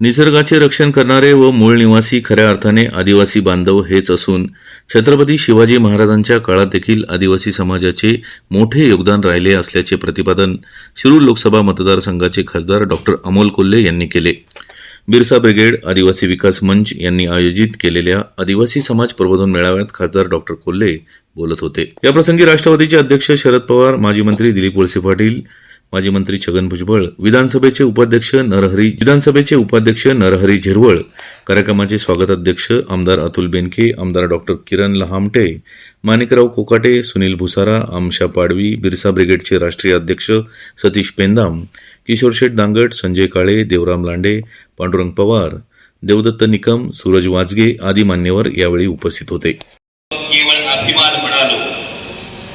निसर्गाचे रक्षण करणारे व मूळ निवासी खऱ्या अर्थाने आदिवासी बांधव हेच असून छत्रपती शिवाजी महाराजांच्या काळात देखील आदिवासी समाजाचे मोठे योगदान राहिले असल्याचे प्रतिपादन शिरूर लोकसभा मतदारसंघाचे खासदार डॉक्टर अमोल कोल्हे यांनी केले. बिरसा ब्रिगेड आदिवासी विकास मंच यांनी आयोजित केलेल्या आदिवासी समाज प्रबोधन मेळाव्यात खासदार डॉक्टर कोल्हे बोलत होते. याप्रसंगी राष्ट्रवादीचे अध्यक्ष शरद पवार माजी मंत्री दिलीप वळसे पाटील माजी मंत्री छगन भुजबळ विधानसभेचे उपाध्यक्ष नरहरी विधानसभेचे उपाध्यक्ष नरहरी झिरवळ कार्यक्रमाचे स्वागताध्यक्ष आमदार अतुल बेनके आमदार डॉक्टर किरण लहामटे माणिकराव कोकाटे सुनील भुसारा आमशा पाडवी बिरसा ब्रिगेडचे राष्ट्रीय अध्यक्ष सतीश पेंदाम किशोर शेठ दांगट संजय काळे देवराम लांडे पांडुरंग पवार देवदत्त निकम सूरज वाजगे आदी मान्यवर यावेळी उपस्थित होते. केवळ अभिमान म्हणालो.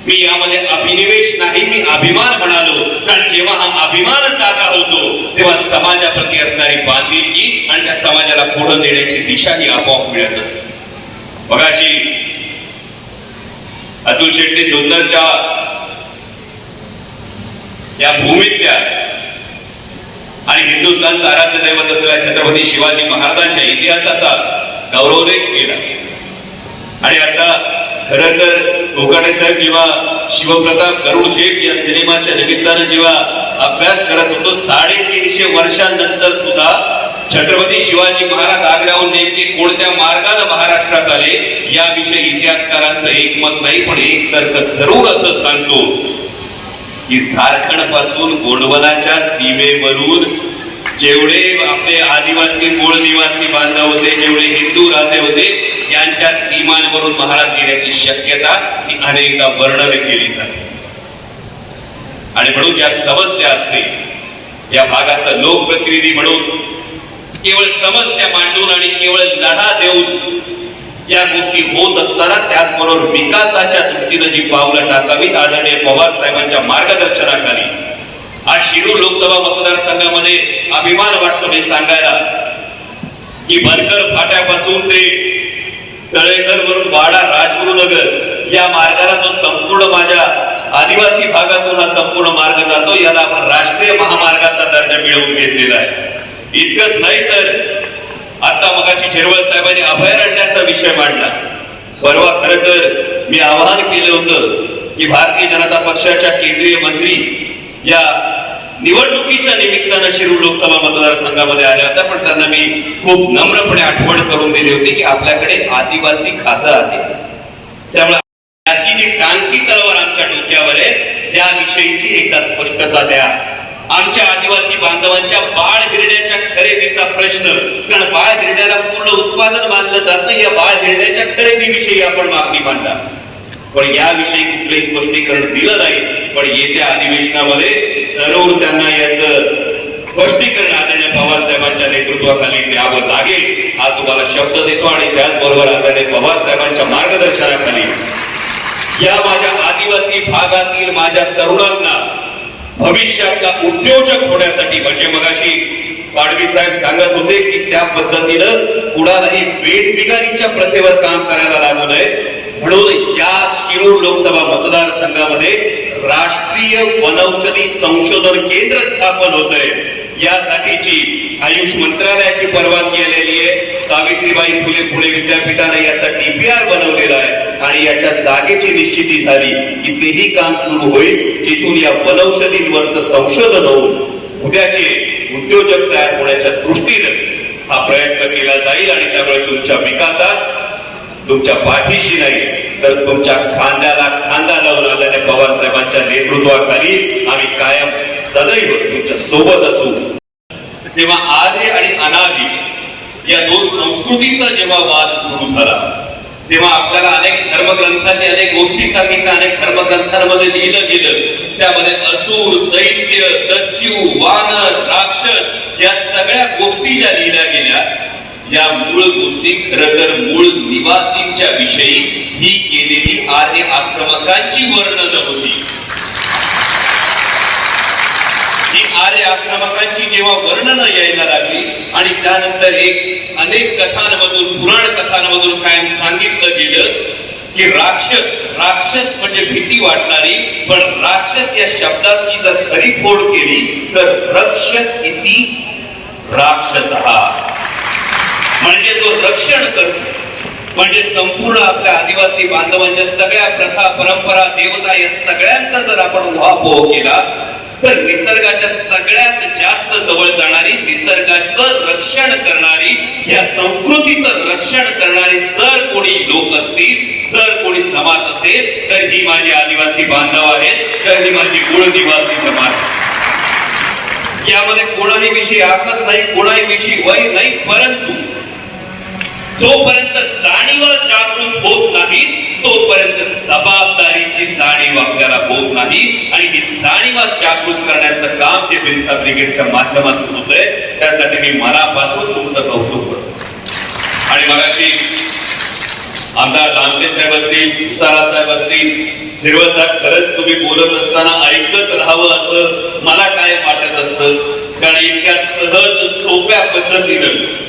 मी यामध्ये अभिनिवेश नाही मी अभिमान म्हणालो. कारण जेव्हा हा अभिमान जागा होतो तेव्हा समाजाप्रती असणारी बांधिलकी आणि त्या समाजाला पुढे नेण्याची दिशा ही आपोआप मिळत असते. बघाची अतुल शेट्टी जुन्नरच्या या भूमीतल्या आणि हिंदुस्थानचं आराध्य दैवत असलेल्या छत्रपती शिवाजी महाराजांच्या इतिहासाचा गौरवलेख केला. आणि आता खर तर कोकाटे साहेब किंवा शिवप्रताप गरुड या सिनेमाच्या निमित्तानं जेव्हा अभ्यास करत होतो साडेतीनशे वर्षांनंतर सुद्धा छत्रपती शिवाजी महाराज आग्र्याहून नेमके कोणत्या मार्गाने महाराष्ट्रात आले याविषयी इतिहासकारांचं एकमत नाही पण एक तर्क जरूर असं सांगतो की झारखंडपासून गोंडवनाच्या सीमेवरून जेवढे आपले आदिवासी मूळ निवासी बांधव होते जेवढे हिंदू राजे होते यांच्या सीमांवरून महाराज येण्याची शक्यता ही अनेकदा वर्णन केली जाते. आणि म्हणून ज्या समस्या असतील या भागाचा लोकप्रतिनिधी म्हणून केवळ समस्या मांडून आणि केवळ लढा देऊन या गोष्टी होत असताना त्याचबरोबर विकासाच्या दृष्टीनं जी पावलं टाकावीत आदरणीय पवार साहेबांच्या मार्गदर्शनाखाली आज शिरूर लोकसभा मतदारसंघामध्ये अभिमान वाटतो हे सांगायला की बनकर फाट्यापासून ते तळेकर वरून वाडा राजगुरुनगर या मार्गाला जो संपूर्ण माझ्या आदिवासी भागातून हा संपूर्ण मार्ग जातो याला आपण राष्ट्रीय महामार्गाचा दर्जा मिळवून घेतलेला आहे. इतकंच नाही तर आता मगाशी झिरवळ साहेबांनी अभयारण्याचा विषय मांडला. परवा खर तर मी आवाहन केलं होतं की भारतीय जनता पक्षाच्या केंद्रीय मंत्री या निवडणुकीच्या निमित्तानं शिरूर लोकसभा मतदारसंघामध्ये आल्या होत्या पण त्यांना मी खूप नम्रपणे आठवण करून दिली होती की आपल्याकडे आदिवासी खातं आहे. त्यामुळे त्याची जी टांकी तलवार आमच्या डोक्यावर आहे त्याविषयीची एकदा स्पष्टता द्या. आमच्या आदिवासी बांधवांच्या बाळ हिरड्याच्या खरेदीचा प्रश्न कारण बाळ हिरड्याला पूर्ण उत्पादन मानलं जात नाही या बाळ हिरड्याच्या खरेदीविषयी आपण मागणी मांडला पण याविषयी कुठलंही स्पष्टीकरण दिलं नाही पण येत्या अधिवेशनामध्ये जरूर त्यांना याचं स्पष्टीकरण आदरणीय पवारसाहेबांच्या नेतृत्वाखाली द्यावं लागेल. हा तुम्हाला शब्द देतो आणि त्याचबरोबर आदरणीय पवारसाहेबांच्या मार्गदर्शनाखाली या माझ्या आदिवासी भागातील माझ्या तरुणांना भविष्यातला उद्योजक होण्यासाठी म्हणजे मगाशी पाडवी साहेब सांगत होते की त्या पद्धतीनं कुणालाही वेठबिगारीच्या प्रथेवर काम करायला लागू नये. म्हणून या शिरूर लोकसभा मतदारसंघामध्ये राष्ट्रीय वनौषधी संशोधन केंद्र स्थापन होत आहे यासाठीची आयुष मंत्रालयाची परवानगी आलेली आहे. सावित्रीबाई फुले पुणे विद्यापीठाने याचा डीपीआर बनवलेला आहे आणि याच्या जागेची निश्चिती झाली की तेही काम सुरू होईल जिथून या वनौषधींवरचं संशोधन होऊन उद्याचे उद्योजक तयार होण्याच्या दृष्टीनं हा प्रयत्न केला जाईल आणि त्यामुळे तुमच्या विकासात तुमच्या पाठीशी नाही. तर तुमच्या खांद्याला खांदा लावून आलेल्या पवार साहेबांच्या नेतृत्वाखाली आम्ही कायम सदैव तुमच्यासोबत असू. तेव्हा आर्य आणि अनादी या दोन संस्कृतीचा जेव्हा वाद सुरू झाला तेव्हा आपल्याला अनेक धर्मग्रंथांनी अनेक गोष्टी सांगितल्या अनेक धर्मग्रंथांमध्ये लिहिलं गेलं. त्यामध्ये असूर दैत्य दस्यू वानर राक्षस या सगळ्या गोष्टी ज्या लिहिल्या गेल्या या मूळ गोष्टी खर तर मूळ निवासींच्या विषयी ही केलेली आर्य आक्रमकांची वर्णन होती. ही आर्य आक्रमकांची जेव्हा वर्णन यायला लागली आणि त्यानंतर एक अनेक कथांमधून पुराण कथांमधून कायम सांगितलं गेलं की राक्षस राक्षस म्हणजे भीती वाटणारी पण राक्षस या शब्दाची जर खरी फोड केली तर रक्षस इति राक्षस. हा म्हणजे तो रक्षण करतो. म्हणजे संपूर्ण आपल्या आदिवासी बांधवांच्या सगळ्या प्रथा परंपरा देवता या सगळ्यांचा जर आपण उहापोह केला तर निसर्गाच्या सगळ्यात जास्त जवळ जाणारी निसर्गाचं रक्षण करणारी या संस्कृतीचं रक्षण करणारे जर कोणी लोक असतील जर कोणी समाज असेल तर ही माझी आदिवासी बांधव आहेत तर ही माझी मूळ निवासी जमात यामध्ये कोणाही विषयी आकच नाही कोणाही विषयी वय नाही परंतु जोपर्यंत जाणीवा जागृत होत नाही तोपर्यंत जबाबदारीची जाणीव आपल्याला होत नाही. आणि ही जाणीवा जागृत करण्याचं काम जे बिरसा ब्रिगेडच्या माध्यमातून होतंय त्यासाठी मी मनापासून तुमचं कौतुक करतो. आणि मगाशी आमदार लांबे साहेब असतील तुसारा साहेब असतील झिरवळ खरंच तुम्ही बोलत असताना ऐकत राहावं असं मला काय वाटत असतं? कारण इतक्या सहज सोप्या पद्धतीनं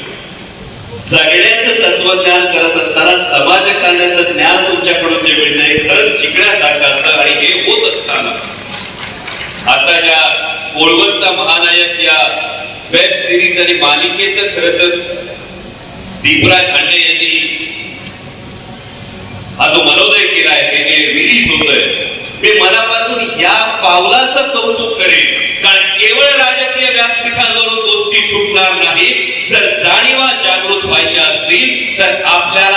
सगळ्याच तत्वज्ञान करत असताना समाज ज्ञान तुमच्याकडून जे मिळतंय खरंच शिकण्यासारखं असतं आणि हे होत असताना. आता ज्या कोळवतचा महानायक या वेब सिरीज आणि मालिकेचं खरं तर दीपराज खांडे यांनी हा जो मनोदय केलाय ते जे रिलीज होतोय मी मनापासून या पावलाचं कौतुक करेन. कारण केवळ राजकीय व्यासपीठांवरून गोष्टी सुटणार नाही जर जाणीवा जागृत व्हायच्या असतील तर आपल्याला